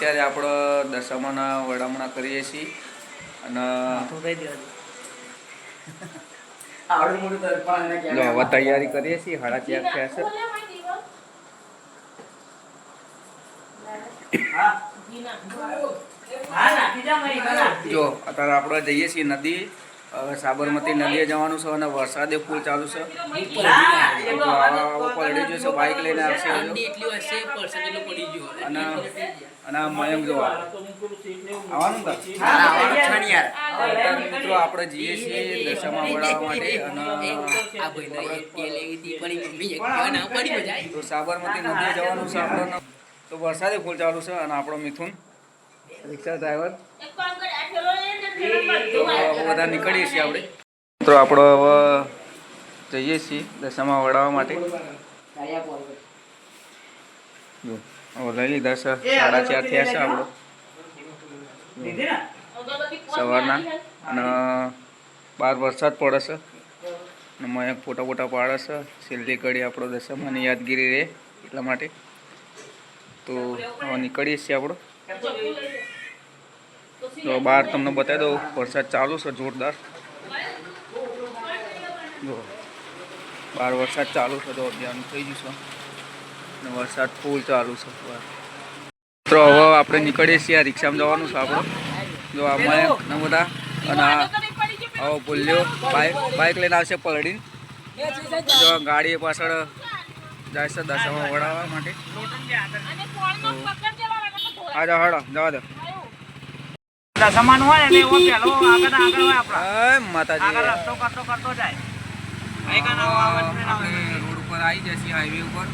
અત્યારે આપણે દશામાના વડામણા કરીએ છીએ અને હવે તૈયારી કરીએ છીએ હાડા ચાર થયા છે? જો અત્યારે આપણે જઈએ છીએ નદી હવે સાબરમતી નદીએ જવાનું છે અને વરસાદે ફૂલ ચાલુ છે. પલડી પલળી જશે બાઇક લઈને આવશે અને અને આ મયંક જોવા આવવાનું છે મિત્રો આપણે જઈએ છીએ દશામાં વડાવવા માટે અને તો સાબરમતી નદીએ જવાનું છે આપણને તો વરસાદે ફૂલ ચાલુ છે અને આપણો મિથુન. રિક્ષા ડ્રાઈવર બધા નીકળીએ છીએ આપણે. મિત્રો આપણો હવે જઈએ છીએ દશામાં વળાવવા માટે. હવે લઈ લીધા છે. સાડા ચાર થયા છે આપણો. સવારના. અને બહાર વરસાદ પડે છે. અને મયંક ફોટા ફોટા પાડે છે. છેલ્લી કડી આપણો દશામાની યાદગીરી રહે એટલા માટે. તો હવે નીકળીએ છીએ આપણો. તો બહાર તમને બતાવી દઉં વરસાદ ચાલુ છે જોરદાર. જો બહાર વરસાદ ચાલુ છે તો અભિયાન થઈ જશે અને વરસાદ ફૂલ ચાલુ છે. મિત્રો હવે આપણે નીકળીએ છીએ આ રિક્ષામાં જવાનું છે આપણે. જો આ મયંક ને બધા અને આ આવો ભૂલ્યો બાઇક બાઇક લઈને આવશે પલડીને. જો ગાડી પાછળ જાય છે દશામાં વડાવવા માટે. આ જાઓ હડો જવા દો. દશામાન હોય ને એવો પેલો આગળ આગળ હોય આપણા માતાજી. આગળ રસ્તો કરતો કરતો જાય. રોડ ઉપર આવી જશે હાઈવે ઉપર.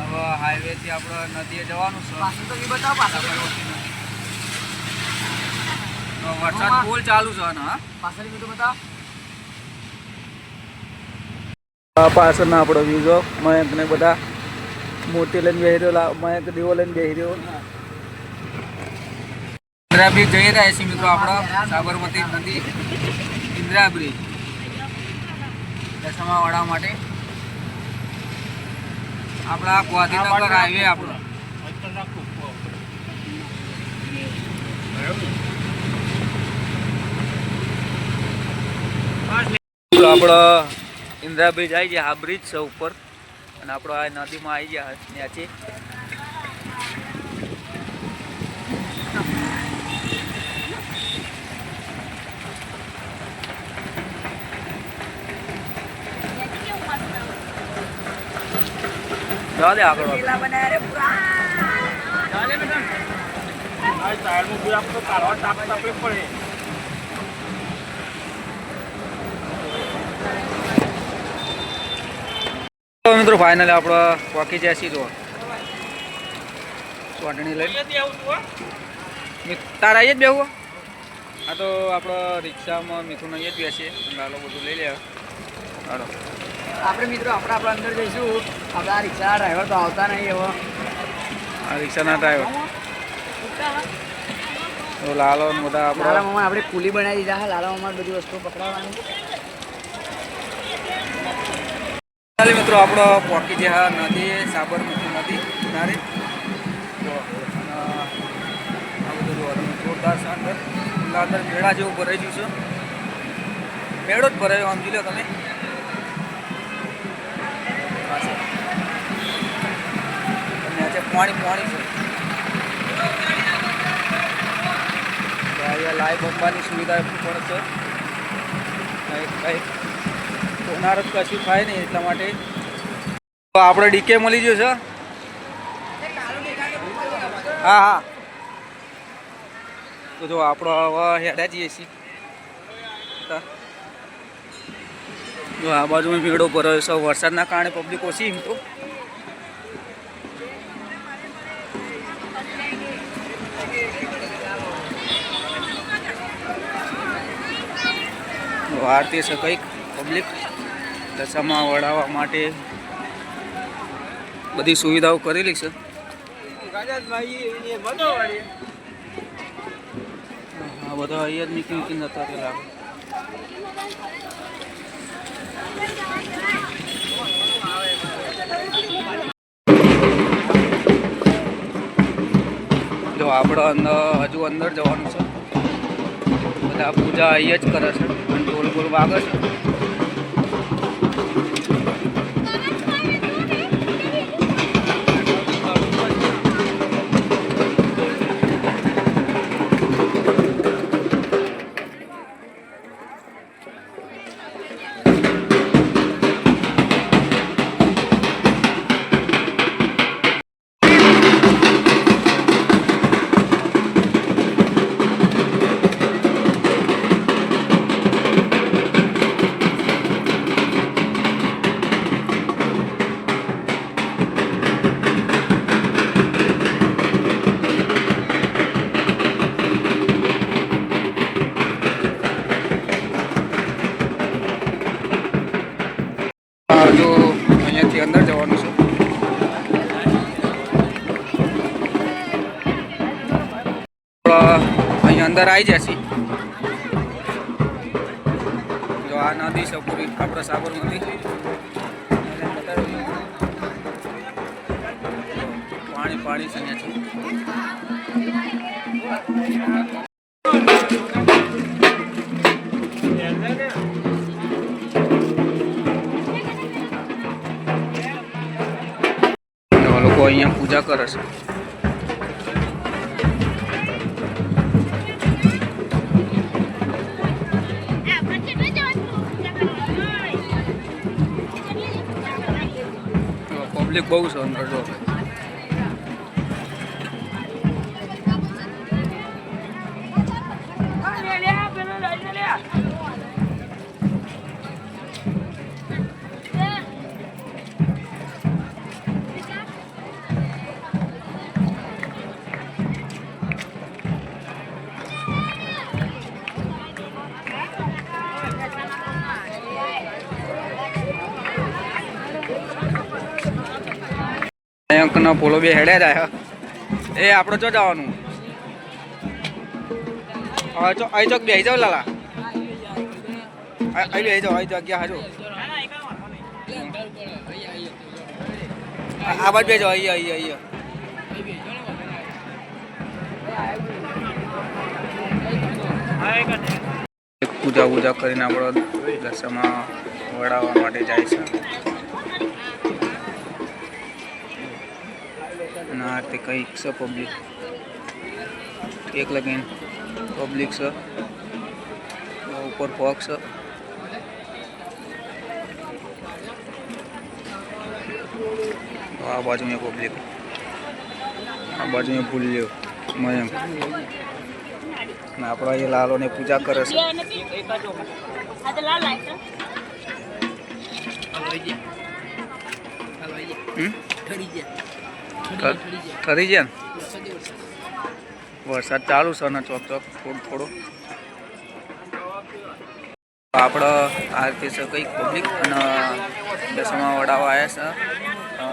હવે હાઈવે થી આપણે નદીએ જવાનું છે. પાછું તો ઈ બતાવો પાછળ વરસાદ ફૂલ ચાલુ છે ને હા? પાછળ બધું બતાવો. પાછળના આપણો વ્યૂ જો મયંક ને બધા મોટી લઈને બેહી રહ્યો લા- મયંક દીવો લઈને બેહી રહ્યો. ઇન્દિરા બ્રિજ જઈ રહ્યા છીએ મિત્રો આપણો, સાબરમતી નદી ઇન્દિરા બ્રિજ દશામાં વડા માટે. આપણા ગાંધીનગર હાઈવે આપણો. આપણો ઇન્દિરા બ્રિજ આવી ગયા, આ બ્રિજ છે ઉપર. અને આપણો આ નદીમાં આવી ગયા, ત્યાંથી જવા દે આગળ પેલા બનાયા રે પૂરા ચાલે બેટા આ સાઈડમાં પૂરા આપણે કાઢવા તાપ તકલીફ પડે. તો મિત્રો ફાઇનલી આપણે પહોંચી જાય છીએ તો ચોટણી લઈ મિ- તારા જ બેહું આ તો આપણો રિક્ષામાં મીઠું નહીં જ બેસીએ લાલો બધું લઈ લે. હાલો. આપણે મિત્રો આપણે આપણે અંદર જઈશું. આપણા રિક્ષા ડ્રાઈવર તો આવતા નહીં એવો. આ રિક્ષાના ડ્રાઈવર લાલો મોટા બધા લાલા મામા આપણે કુલી બનાવી દીધા. લાલા મામા બધી વસ્તુ પકડાવવાની. મિત્રો આપણો પોકી જે હા નદી સાબરમતી નદી કિનારે. આ બધું જોરદાર અંદર. અંદર મેળા જેવું ભરાઈ ગયું છે. મેળો જ ભરાયો સમજી લો તમે. પાણી પાણી છે અહીંયા લાઈવ બમવાની સુવિધા પણ છે. કંઈક કંઈક સોનાર જ કશું થાય નહીં એટલા માટે. આપણે ડીકે મળી ગયો છે? હા હા. તો જો આપણો હવે હેડા જઈએ છીએ. જો આ બાજુ ભીડો ભરાયો છે. વરસાદના કારણે પબ્લિક ઓછી એમ તો આરતી છે કંઈક પબ્લિક દશામાં વડાવવા માટે બધી સુવિધાઓ કરેલી છે. આ બધા અહીંયા જ નીકળી નીકળી નતા પેલા આપણે અંદર હજુ અંદર જવાનું છે. બધા પૂજા અહીંયા જ કરે છે. અને ગોલ ગોલ વાગે છે. અંદર આવી જશે. જો આ નદી છે પૂરી, આપણે સાબરમતી પાણી પાણી છે લોકો અહીંયા પૂજા કરે છે. પબ્લિક બહુ છે અંકનો પોલો બે હેડે જાય એ આપડે જો જવાનું? ચો, અહીં ચોક લાલા. અહીં અહીં આ બાજુ બેસી જાવ અહીંયા અહીંયા અહીંયા પૂજા પૂજા કરીને આપણો દશામાં વડાવવા માટે જાય છે. અને આ તે કંઈક છે પબ્લિક એક લગીન પબ્લિક છે. ઉપર પગ છે. આ બાજુ પબ્લિક આ બાજુ મેં ભૂલ્યો મયંક ને આપણા એ લાલોને પૂજા કરે છે. હમ? થરી ગયા ને? વરસાદ ચાલુ છે ને ચોક ચોક થોડું થોડું. આપણે આ રીતે છે કંઈક પબ્લિક અને દસમા વડાઓ આવ્યા છે.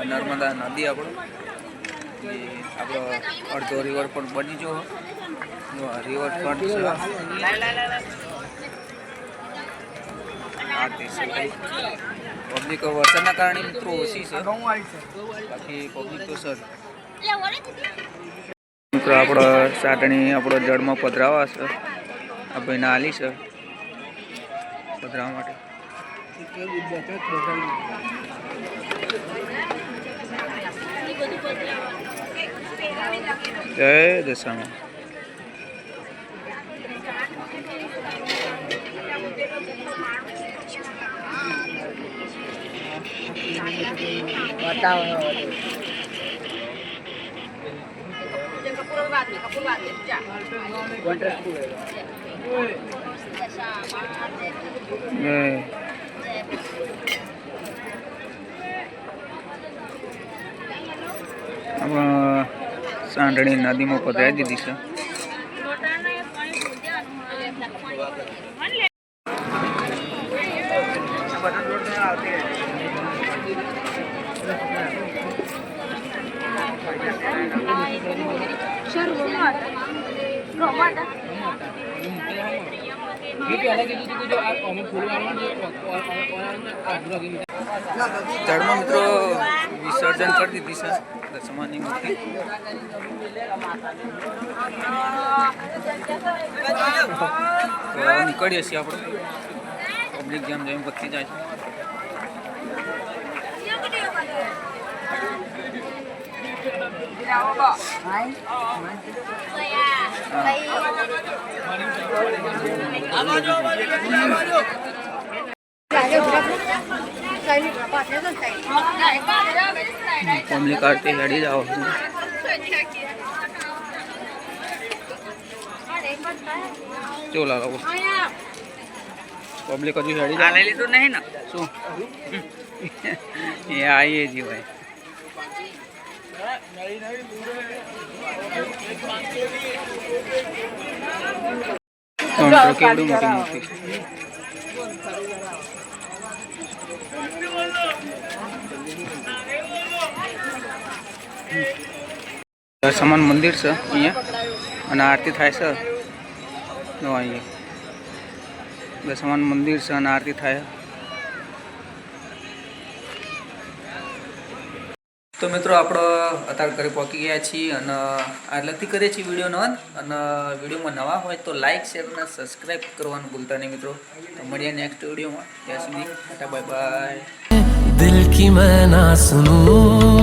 નર્મદા નદી આપણો. આપણો અડધો રિવર પણ બની ગયો. રિવરફ્રન્ટ છે. આ તે છે કંઈક. પબ્લિક વરસાદના કારણે મિત્રો ઓછી છે. બાકી પબ્લિક તો સર. મિત્રો આપણો સાટણી આપણો જળમાં પધરાવા છે. આ ભાઈ નાલી છે. પધરાવા માટે. જય દશામાં. જય આમાં સાંઢણી નદીમાં પધરાવી દીધી છે ધર્મ મિત્રો વિસર્જન કરી દીધી છે દસમાની મૂર્તિ. નીકળીએ છીએ આપણે. પબ્લિક જેમ જેમ વધતી જાય છે. પબ્લિક આરતી હેડી જાઓ. જો લાવો પબ્લિક હજુ હેડી લીધું નહીં ને? શું? એ આવીએ જી ભાઈ. ત્રણસો સમાન મંદિર છે અહીંયા. અને આરતી થાય છે. અહીંયા. દસમાન મંદિર છે અને આરતી થાય. તો મિત્રો આપણે અત્યારે ઘરે પહોંચી ગયા છીએ અને આટલાથી કરીએ છીએ વિડીયોનો અંત. અને વિડીયોમાં નવા હોય તો લાઇક શેર અને સબસ્ક્રાઈબ કરવાનું ભૂલતા નહીં મિત્રો. તો મળીએ નેક્સ્ટ વિડીયોમાં. ત્યાં સુધી બાય બાય દિલ કી મેં ના સુનું.